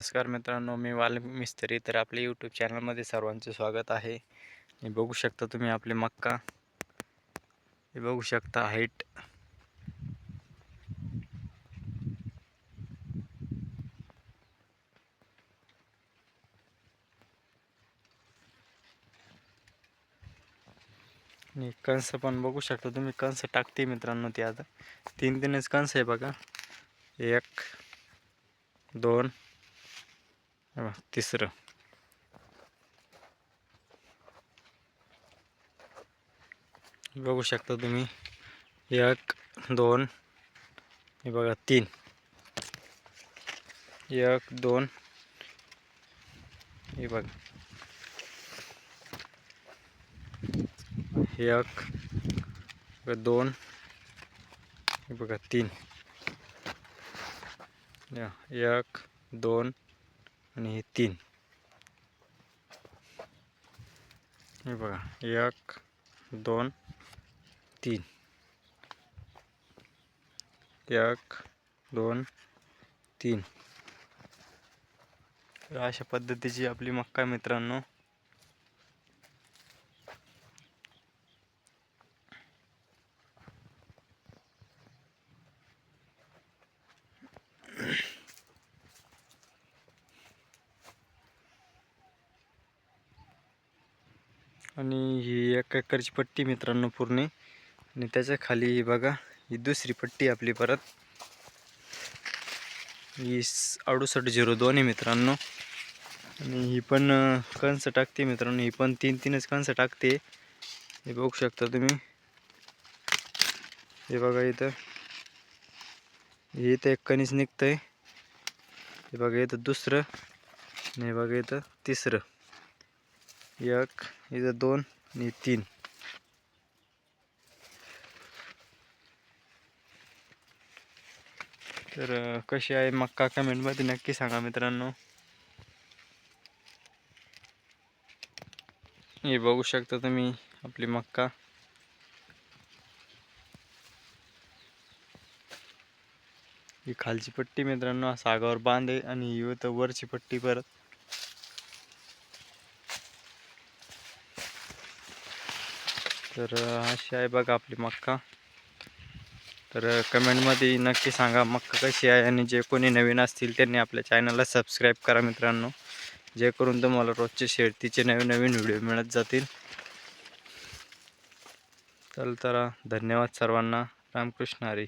नमस्कार मित्रांनो मी वाल्मिक मिस्त्री. तर आपल्या यूट्यूब चॅनलमध्ये सर्वांचे स्वागत आहे. हे बघू शकता तुम्ही आपले मक्का. हे बघू शकता हाईट आणि कंस पण बघू शकता तुम्ही. कंस टाकते मित्रांनो ते आता. तीन तीनच कंस आहे बघा. एक दोन बघा, तिसरं. बघू शकता तुम्ही एक दोन हे बघा तीन. एक दोन हे बघा. एक दोन हे बघा तीन. या, एक दोन आणि हे तीन. हे बघा एक दोन तीन. एक दोन तीन. अशा पद्धतीची आपली मक्का मित्रांनो आणि ही एक एकरची पट्टी मित्रांनो पूर्ण. आणि त्याच्याखाली ही बघा ही दुसरी पट्टी आपली परत. ही अडुसष्ट झिरो दोन आहे मित्रांनो. आणि ही पण कंस टाकते मित्रांनो. ही पण तीन तीनच कंस टाकते. हे बघू शकता तुम्ही. हे बघा इथं. हे इथं एक कणीस निघतंय. हे बघा इथं दुसरं. आणि हे बघा इथं तिसरं. एक इथं दोन आणि तीन. तर कशी आहे मक्का कमेंटमध्ये नक्की सांगा मित्रांनो. हे बघू शकता तुम्ही आपली मक्का. ही खालची पट्टी मित्रांनो सागावर बांध आहे आणि ही तर वरची पट्टी परत. तर अशी आहे बघा आपली मक्का. तर कमेंटमध्ये नक्की सांगा मक्का कशी आहे आणि जे कोणी नवीन असतील त्यांनी आपल्या चॅनलला सबस्क्राईब करा मित्रांनो. जे करून तुम्हाला रोजचे शेतीचे नवीन नवीन व्हिडिओ मिळत जातील. चल तर धन्यवाद सर्वांना. रामकृष्ण हरी.